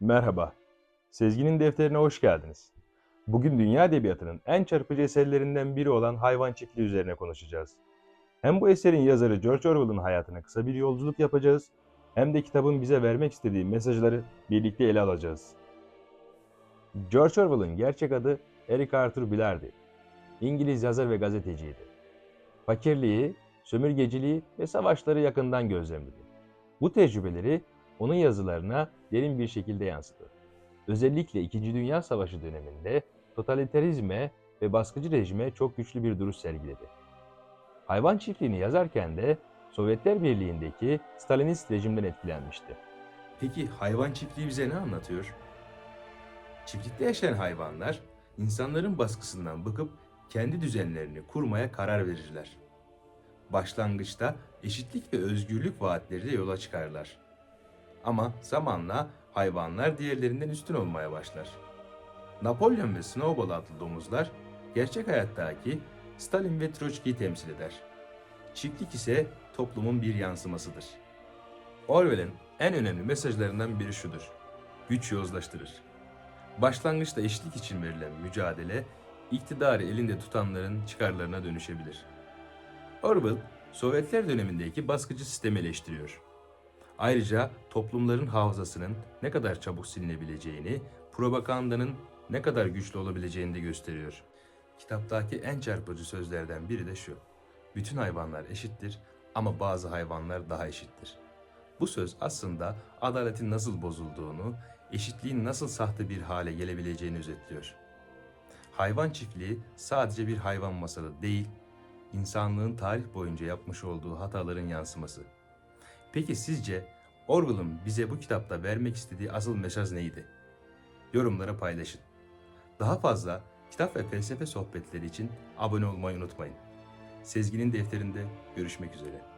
Merhaba. Sezgin'in defterine hoş geldiniz. Bugün dünya edebiyatının en çarpıcı eserlerinden biri olan Hayvan Çiftliği üzerine konuşacağız. Hem bu eserin yazarı George Orwell'ın hayatına kısa bir yolculuk yapacağız, hem de kitabın bize vermek istediği mesajları birlikte ele alacağız. George Orwell'ın gerçek adı Eric Arthur Blardi. İngiliz yazar ve gazeteciydi. Fakirliği, sömürgeciliği ve savaşları yakından gözlemledi. Bu tecrübeleri onun yazılarına derin bir şekilde yansıdı. Özellikle İkinci Dünya Savaşı döneminde totalitarizme ve baskıcı rejime çok güçlü bir duruş sergiledi. Hayvan çiftliğini yazarken de Sovyetler Birliği'ndeki Stalinist rejimden etkilenmişti. Peki hayvan çiftliği bize ne anlatıyor? Çiftlikte yaşayan hayvanlar insanların baskısından bıkıp kendi düzenlerini kurmaya karar verirler. Başlangıçta eşitlik ve özgürlük vaatleriyle yola çıkarlar. Ama zamanla hayvanlar diğerlerinden üstün olmaya başlar. Napolyon ve Snowball adlı domuzlar gerçek hayattaki Stalin ve Troçki'yi temsil eder. Çiftlik ise toplumun bir yansımasıdır. Orwell'in en önemli mesajlarından biri şudur. Güç yozlaştırır. Başlangıçta eşitlik için verilen mücadele, iktidarı elinde tutanların çıkarlarına dönüşebilir. Orwell, Sovyetler dönemindeki baskıcı sistemi eleştiriyor. Ayrıca toplumların hafızasının ne kadar çabuk silinebileceğini, propagandanın ne kadar güçlü olabileceğini de gösteriyor. Kitaptaki en çarpıcı sözlerden biri de şu. Bütün hayvanlar eşittir ama bazı hayvanlar daha eşittir. Bu söz aslında adaletin nasıl bozulduğunu, eşitliğin nasıl sahte bir hale gelebileceğini özetliyor. Hayvan çiftliği sadece bir hayvan masalı değil, insanlığın tarih boyunca yapmış olduğu hataların yansıması. Peki sizce Orwell'ın bize bu kitapta vermek istediği asıl mesaj neydi? Yorumlara paylaşın. Daha fazla kitap ve felsefe sohbetleri için abone olmayı unutmayın. Sezginin defterinde görüşmek üzere.